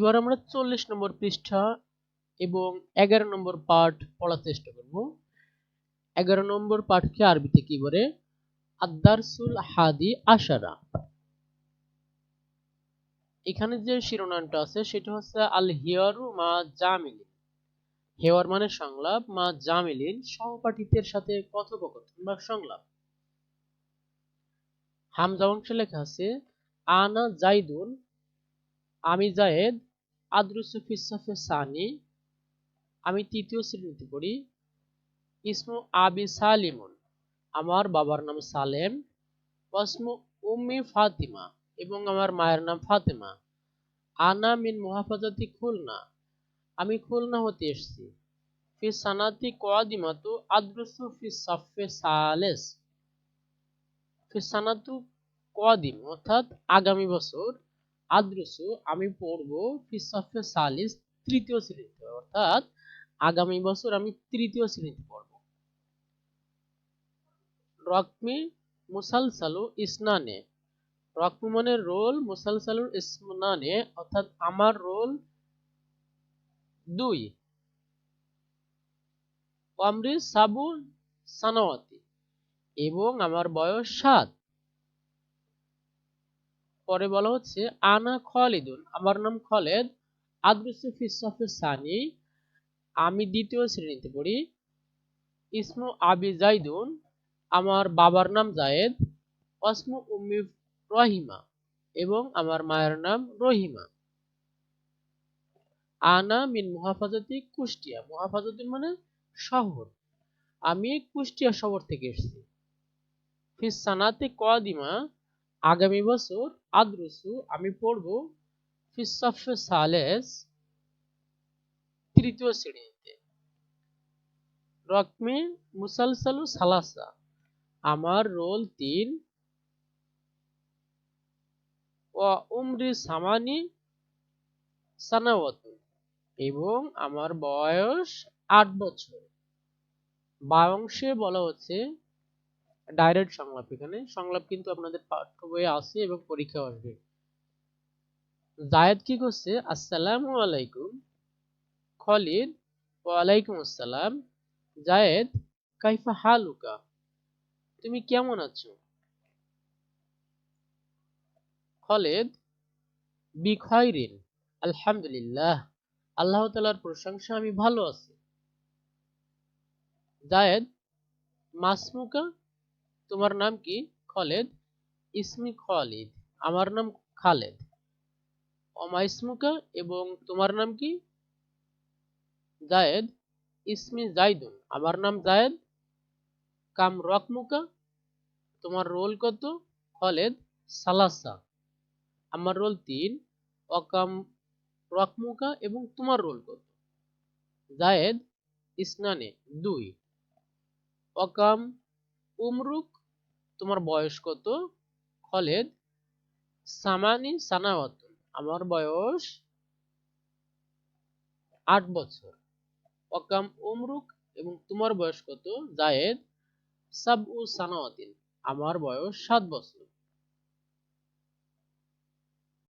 এবার আমরা চল্লিশ নম্বর পৃষ্ঠা এবং এগারো নম্বর পার্ট পড়ার চেষ্টা করব। এগারো নম্বর পাঠকে আরবিতে কি বলে? আদারসুল হাদি আশারা। এখানে যে শিরোনামটা আছে, সেটা হচ্ছে আল হিয়ারু মা জামিলিন। হেওয়ার মানে সংলাপ, মা জামিলিন সহপাঠীদের সাথে কথোপকথন বা সংলাপ। হামজা অংশে লেখা আছে, আনা জাইদুন, আমি জায়েদ আদ্রুসু ফিসাফে সানি। আমি তৃতীয় শ্রেণীতে পড়ি। ইসমু আবি সালিমুন। আমার বাবার নাম সালেম। ওয়াসমু উম্মি ফাতিমা। এবং আমার মায়ের নাম ফাতেমা। আনা মিন মুহাফাজাতি খুলনা। আমি খুলনা হতে এসেছি। ফি সানাতি কোয়াদিমাতু আদ্রুসু ফি সাফে সালেস। ফি সানাতু কোয়াদিম, অর্থাৎ আগামী বছর আদ্রুসু আমি পড়ব ফি সাফে সালিস তৃতীয় শ্রেণীতে। অর্থাৎ আগামী বছর আমি তৃতীয় শ্রেণীতে পড়ব। রকমি মুসালসালু ইসনানে। রকমি মানে রোল মুসালসালুর ইসনানে, অর্থাৎ আমার রোল দুই। অমরি সাবু সানাওয়াতি। এবং আমার বয়স সাত। পরে বলা হচ্ছে, আনা খালিদুন, আমার নাম খালেদ, আদ্রুসু ফিসাফে সানি, আমি দ্বিতীয় শ্রেণীতে পড়ি, ইসমু আবি জাইদুন, আমার বাবার নাম জায়েদ অসমু উম্মি রহিমা, এবং আমার মায়ের নাম রহিমা। আনা মিন মুহাফাজতি কুষ্টিয়া, মুহাফাজতি মানে শহর। আমি কুষ্টিয়া শহর থেকে এসেছি। ফিস সানাতে কদিমা আগামী বছর আদ্রসু আমি পড়ব ফিসাফে সালেস তৃতীয় শ্রেণীতে। রকমি মুসালসালু সালাসা, আমার রোল তিন। ও উমরি সামানি সানাওয়াতু, এবং আমার বয়স আট বছর। বায়ংশে বলা হচ্ছে ডাইরেক্ট সংলাপ। এখানে সংলাপ কিন্তু আপনাদের পাঠ্য বইয়ে আছে এবং পরীক্ষা আসবে। জায়েদ কি করছে? আসসালামু আলাইকুম। খলিদ ওয়ালাইকুম আসসালাম। জায়েদ, কাইফা হালুকা, তুমি কেমন আছো? খলেদ বিখয়রিন আলহামদুলিল্লাহ। আল্লাহ তালার প্রশংসা আমি ভালো আছি। জায়েদ, মাসমুকা তোমার নাম কি? খলেদ। ইসমি খলিদ। আমার নাম খালেদ। অমাইসমুকা এবং তোমার নাম কি? জায়েদ। ইসমি জাইদুন। আমার নাম জায়েদ। কাম রকমুকা। তোমার রোল কত? খলেদ সালাসা। আমার রোল তিন। অকাম রকমুকা এবং তোমার রোল কত? জায়েদ। ইসনানে দুই। অকাম উমরুক তোমার বয়স কত? খলেদ সামানি সানাওয়াত। আমার বয়স আট বছর। অকাম উমরুক এবং তোমার বয়স কত? জায়েদ সাব ও সানাওয়াতিন। আমার বয়স সাত বছর।